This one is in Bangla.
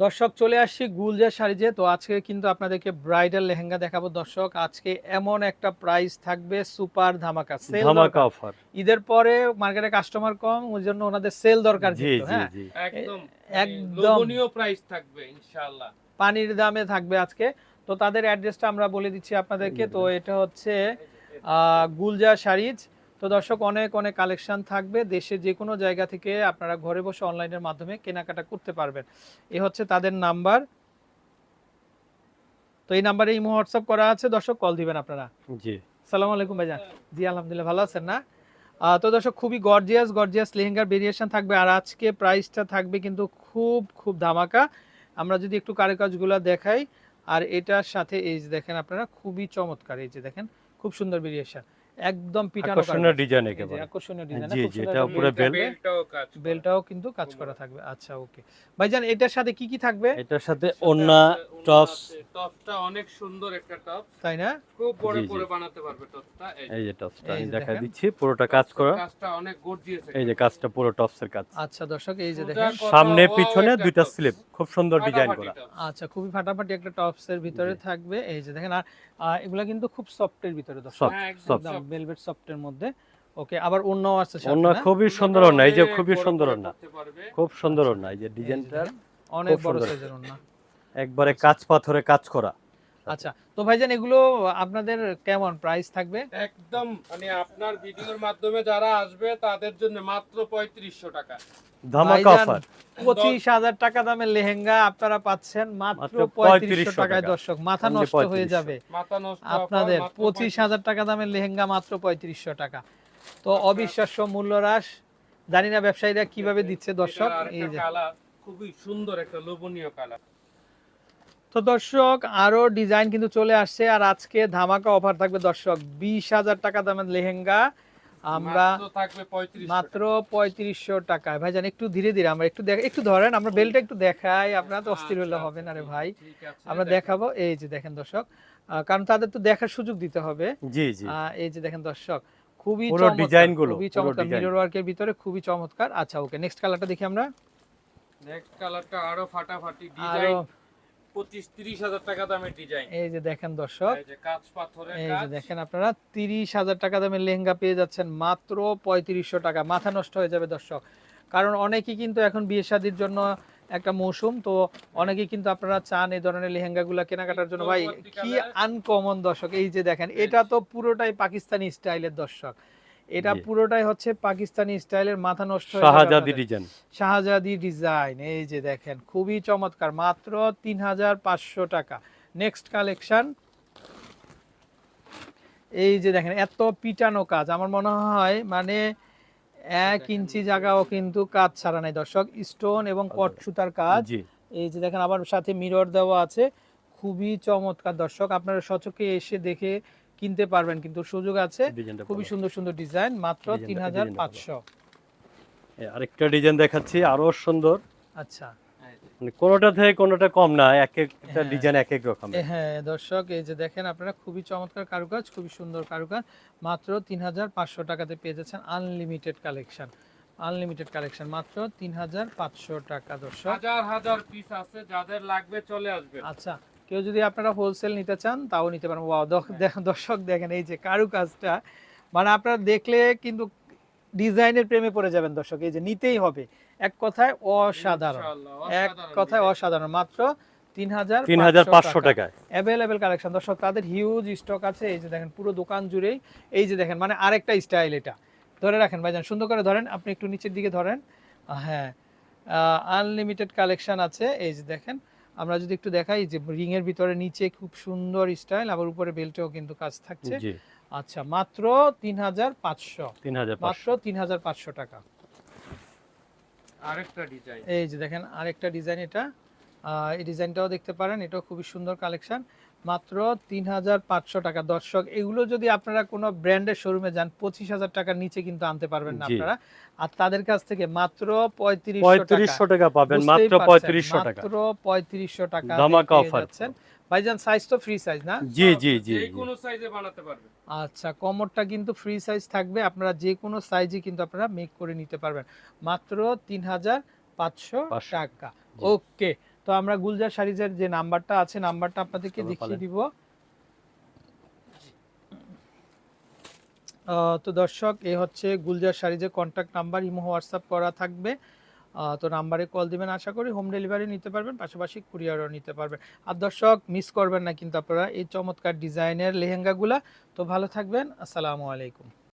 দর্শক চলে আসছি গুলজার শাড়িতে তো আজকে কিন্তু আপনাদেরকে ব্রাইডাল লেহেঙ্গা দেখাবো দর্শক। আজকে এমন একটা প্রাইস থাকবে সুপার ধামাকা সেল ধামাকা অফার ঈদের পরে মার্কেটে কাস্টমার কম ওই জন্য ওনাদের সেল দরকার জি কিন্তু জি হ্যাঁ? একদম একদম। প্রাইস থাকবে ইনশাআল্লাহ। পানির দামে থাকবে আজকে। তো তাদের অ্যাড্রেসটা আমরা বলে দিচ্ছি আপনাদেরকে। তো এটা হচ্ছে আহ, গুলজা শাড়িজ তো দর্শক অনেক অনেক কালেকশন থাকবে। দেশের যে কোনো জায়গা থেকে আপনারা ঘরে বসে অনলাইনের মাধ্যমে কেনাকাটা করতে পারবেন। এ হচ্ছে তাদের নাম্বার। তো এই নাম্বারে ইমো হোয়াটসঅ্যাপ করা আছে। দর্শক কল দিবেন আপনারা। জি। সালাম আলাইকুম ভাইজান। জি আলহামদুলিল্লাহ ভালো আছেন না? তো দর্শক খুবই গর্জিয়াস গর্জিয়াস লেহেঙ্গার ভেরিয়েশন থাকবে। আর আজকে প্রাইসটা থাকবে কিন্তু খুব খুব ধামাকা। আমরা যদি একটু কারুকাজগুলো দেখাই আর এটার সাথে এই যে দেখেন আপনারা খুবই চমৎকার। এই যে দেখেন খুব সুন্দর ভেরিয়েশন একদম পিটানো আকর্ষণীয় ডিজাইন এই একেবারে। আকর্ষণীয় ডিজাইন জি, জি, এটাও পুরো বেল। বেলটাও কাজ। বেলটাও কিন্তু কাজ করা থাকবে। আচ্ছা ওকে ভাইজান এটার সাথে কি কি থাকবে? এটার সাথে ওন্না টপস আছে। টপসটা অনেক সুন্দর একটা টপ তাই না? খুব বড়। করে বানাতে পারবে টপসটা এই যে। এই যে টপসটা আমি দেখা দিচ্ছি পুরোটা কাজ করা। কাজটা অনেক গর্জিয়াস এই যে কাজটা পুরো টপসের কাজ। আচ্ছা দর্শক এই যে দেখেন। সামনে পিছনে দুইটা স্লিপ খুব সুন্দর ডিজাইন করা। আচ্ছা খুবই ফাটাফাটি একটা টপসের ভিতরে থাকবে। এই যে দেখেন আর আহ, এগুলা কিন্তু খুব সফটের ভিতরে দর্শক। সফট ভেলভেট সফটের মধ্যে। ওকে আবার অন্যও আছে অন্য খুবই সুন্দর না এই যে খুবই সুন্দর পারবে। খুব সুন্দর না এই যে ডিজাইনটা অনেক বড়। সাইজের না একবারে কাজ পাথরে কাজ করা। আচ্ছা তো ভাইজান এগুলো আপনাদের কেমন প্রাইস থাকবে? একদম মানে আপনার ভিডিওর মাধ্যমে যারা আসবে তাদের জন্য মাত্র পঁয়ত্রিশশো টাকা। ধামাকা অফার পঁচিশ হাজার টাকা দামের লেহেঙ্গা আপনারা পাচ্ছেন মাত্র পঁয়ত্রিশশো 3500 টাকায় টাকা। দর্শক মাথা নষ্ট হয়ে যাবে। মাথা নষ্ট আপনাদের পঁচিশ হাজার টাকা দামের লেহেঙ্গা মাত্র পঁয়ত্রিশশো টাকা। তো অবিশ্বাস্য মূল্য হ্রাস। জানি না ব্যবসায়ীরা কীভাবে দিচ্ছে দর্শক এই যে। কালার খুবই সুন্দর একটা লোভনীয় কালার তো দর্শক আরও ডিজাইন কিন্তু চলে আসছে আর আজকে ধামাকা অফার থাকবে দর্শক বিশ হাজার টাকা দামের লেহেঙ্গা। আমরা থাকবে পঁয়ত্রিশ মাত্র পঁয়ত্রিশশো টাকায়। ভাইজান একটু ধীরে ধীরে আমরা একটু দেখ একটু ধরেন আমরা বেলটা একটু দেখাই। আপনারা তো অস্থির হলে আচ্ছা, হবে না রে ভাই। আমরা দেখাবো। এই যে দেখেন দর্শক কারণ তাদের তো দেখার সুযোগ দিতে হবে। জি জি। এই যে দেখেন দর্শক খুবই ডিজাইনগুলো, খুবই চমৎকার। মিরর ওয়ার্কের ভিতরে খুবই চমৎকার। আচ্ছা ওকে নেক্সট কালারটা দেখি আমরা। নেক্সট কালারটা আরও ফাটাফাটি ডিজাইন পঁচিশ তিরিশ হাজার টাকা দামের ডিজাইন এই যে দেখেন দর্শক কাজ পাথরের এই যে দেখেন আপনারা তিরিশ হাজার টাকা দামের লেহেঙ্গা পেয়ে যাচ্ছেন মাত্র পঁয়ত্রিশশো টাকা। মাথা নষ্ট হয়ে যাবে দর্শক। কারণ অনেকেই কিন্তু এখন বিয়ে শাদির জন্য একটা মৌসুম তো অনেকেই কিন্তু আপনারা চান এই ধরনের লেহেঙ্গা লেহেঙ্গাগুলো কেনাকাটার জন্য। ভাই কি আনকমন দর্শক এই যে দেখেন এটা তো পুরোটাই পাকিস্তানি স্টাইলের দর্শক। এটা পুরোটাই হচ্ছে পাকিস্তানি স্টাইলের মাথা নষ্ট শাহজাদি ডিজাইন শাহজাদি ডিজাইন এই যে দেখেন খুবই চমৎকার মাত্র তিন হাজার পাঁচশো টাকা। নেক্সট কালেকশন এই যে দেখেন এত পিটানো কাজ। আমার মনে হয় মানে এক ইঞ্চি জায়গাও কিন্তু কাজ ছাড়া নাই দর্শক। স্টোন এবং কট সুতার কাজ। এই যে দেখেন আবার সাথে মিরর দেওয়া আছে। খুবই চমৎকার দর্শক। আপনারা সচকে এসে দেখে কিনতে পারবেন কিন্তু সুযোগ আছে। খুবই সুন্দর সুন্দর ডিজাইন মাত্র তিন হাজার পাঁচশো। আরেকটা ডিজাইন দেখাচ্ছি আরও সুন্দর। আচ্ছা। মানে কোনোটা থেকে কোনোটা কম না এক একটা হ্যাঁ। ডিজাইন এক এক রকম হ্যাঁ দর্শক এই যে দেখেন আপনারা খুবই চমৎকার কারুকাজ খুবই সুন্দর কারুকাজ। মাত্র তিন হাজার পাঁচশো টাকাতে পেয়ে যাচ্ছেন আনলিমিটেড কালেকশন আনলিমিটেড কালেকশন মাত্র তিন হাজার পাঁচশো টাকা দর্শক। হাজার হাজার পিস আছে যাদের লাগবে চলে আসবে। আচ্ছা কেউ যদি আপনারা হোলসেল নিতে চান তাও নিতে পারেন। ওয়াও দর্শক দেখেন এই যে কারুকাজটা মানে আপনারা দেখলে কিন্তু ডিজাইনের প্রেমে পড়ে যাবেন দর্শক এই যে নিতেই হবে। এক কথায় অসাধারণ এক কথায় অসাধারণ মাত্র তিন হাজার তিন হাজার পাঁচশো টাকায়। অ্যাভেলেবেল কালেকশন দর্শক তাদের হিউজ স্টক আছে এই যে দেখেন পুরো দোকান জুড়েই এই যে দেখেন মানে আরেকটা স্টাইল এটা। ধরে রাখেন ভাইজান সুন্দর করে ধরেন আপনি একটু নিচের দিকে ধরেন। আহ, হ্যাঁ আনলিমিটেড কালেকশন আছে এই যে দেখেন আমরা যদি একটু দেখাই যে রিং এর ভিতরে নিচে খুব সুন্দর স্টাইল আবার উপরে বেল্টেও কিন্তু কাজ থাকছে। আচ্ছা মাত্র তিন হাজার পাঁচশো। তিন হাজার মাত্র পাঁচশো তিন হাজার পাঁচশো টাকা। আরেকটা ডিজাইন এই যে দেখেন আরেকটা ডিজাইন এটা। আহ, এই ডিজাইনটাও দেখতে পারেন এটাও খুবই সুন্দর কালেকশন মাত্র তিন হাজার পাঁচশো টাকা। দর্শক এগুলো যদি আপনারা কোনো ব্র্যান্ডের শোরুমে যান পঁচিশ হাজার টাকার নিচে কিন্তু আনতে পারবেন না আপনারা। আর তাদের কাছ থেকে মাত্র পঁয়ত্রিশশো টাকা। পাবেন মাত্র পঁয়ত্রিশশো টাকা। মাত্র পঁয়ত্রিশশো টাকা ধামাকা পেয়ে ভাইজান সাইজ তো ফ্রি সাইজ না? জি জি জি যে কোনো সাইজে বানাতে পারবে আচ্ছা কমরটা কিন্তু ফ্রি সাইজ থাকবে। আপনারা যে কোনো সাইজে কিন্তু আপনারা মেক করে নিতে পারবেন। মাত্র তিন হাজার পাঁচশো। টাকা। ওকে তো আমরা গুলজার শাড়িজের যে নাম্বারটা আছে নাম্বারটা আপনাদেরকে দেখিয়ে দিব। তো দর্শক এই হচ্ছে গুলজার শাড়িজের কন্ট্যাক্ট নাম্বার ইমো হোয়াটসঅ্যাপ করা থাকবে। আহ, তো নাম্বারে কল দিবেন আশা করি হোম ডেলিভারি নিতে পারবেন পাশাপাশি কুরিয়ারও নিতে পারবেন। আর দর্শক মিস করবেন না কিন্তু আপনারা এই চমৎকার ডিজাইনের লেহেঙ্গাগুলা। তো ভালো থাকবেন আসসালামু আলাইকুম।